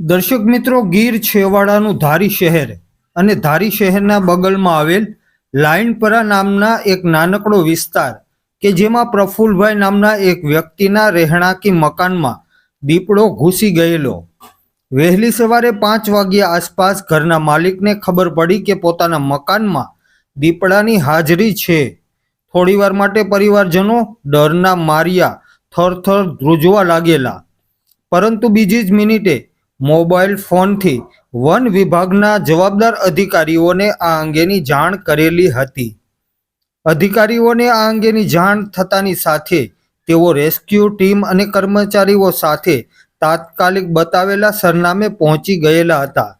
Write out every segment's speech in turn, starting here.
દર્શક મિત્રો, ગીર છેવાડાનું ધારી શહેર અને ધારી શહેરના બગલમાં આવેલ લાઈનપરા નામના એક નાનકડો વિસ્તાર કે જેમાં પ્રફુલભાઈ નામના એક વ્યક્તિના રહેણાંકી મકાનમાં દીપડો ઘૂસી ગયેલો. વહેલી સવારે પાંચ વાગ્યા આસપાસ ઘરના માલિકને ખબર પડી કે પોતાના મકાનમાં દીપડાની હાજરી છે. થોડીવાર માટે પરિવારજનો ડરના માર્યા, થરથર ધ્રુજવા લાગેલા. પરંતુ બીજી જ મિનિટે મોબાઈલ ફોનથી વન વિભાગના જવાબદાર અધિકારીઓને આ અંગેની જાણ કરેલી હતી. અધિકારીઓને આ અંગેની જાણ થતાની સાથે તેઓ રેસ્ક્યુ ટીમ અને કર્મચારીઓ સાથે તાત્કાલિક બતાવેલા સરનામે પહોંચી ગયેલા હતા.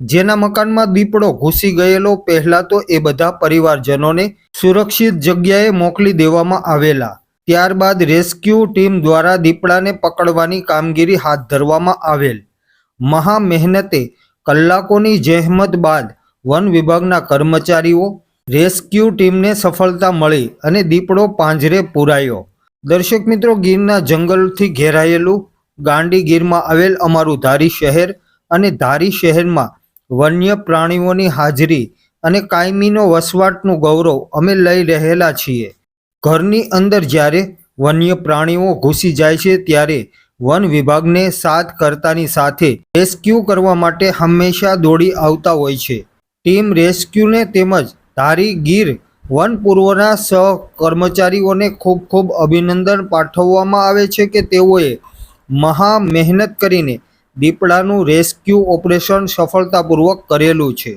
જેના મકાનમાં દીપડો ઘૂસી ગયેલો પહેલા તો એ બધા પરિવારજનોને સુરક્ષિત જગ્યાએ મોકલી દેવામાં આવેલા. ત્યારબાદ રેસ્ક્યુ ટીમ દ્વારા દીપડાને પકડવાની કામગીરી હાથ ધરવામાં આવેલ. મહા મહેનતે કલાકોની જહેમત બાદ વન વિભાગના કર્મચારીઓ, રેસ્ક્યુ ટીમને સફળતા મળી અને દીપડો પાંજરે પુરાયો. દર્શક મિત્રો, ગીરના જંગલથી ઘેરાયેલું ગાંડી ગીરમાં આવેલ અમારું ધારી શહેર અને ધારી શહેરમાં વન્ય પ્રાણીઓની હાજરી અને કાયમીનો વસવાટનું ગૌરવ અમે લઈ રહેલા છીએ. ઘરની અંદર જ્યારે વન્ય પ્રાણીઓ ઘૂસી જાય છે, ત્યારે વન વિભાગને સાથ કરતાની સાથે રેસ્ક્યુ કરવા માટે હંમેશા દોડી આવતા હોય છે. ટીમ રેસ્ક્યુને તેમજ ધારી ગીર વન પૂર્વના સહ કર્મચારીઓને ખૂબ ખૂબ અભિનંદન પાઠવવામાં આવે છે કે તેઓએ મહા મહેનત કરીને દીપડાનું રેસ્ક્યુ ઓપરેશન સફળતાપૂર્વક કરેલું છે.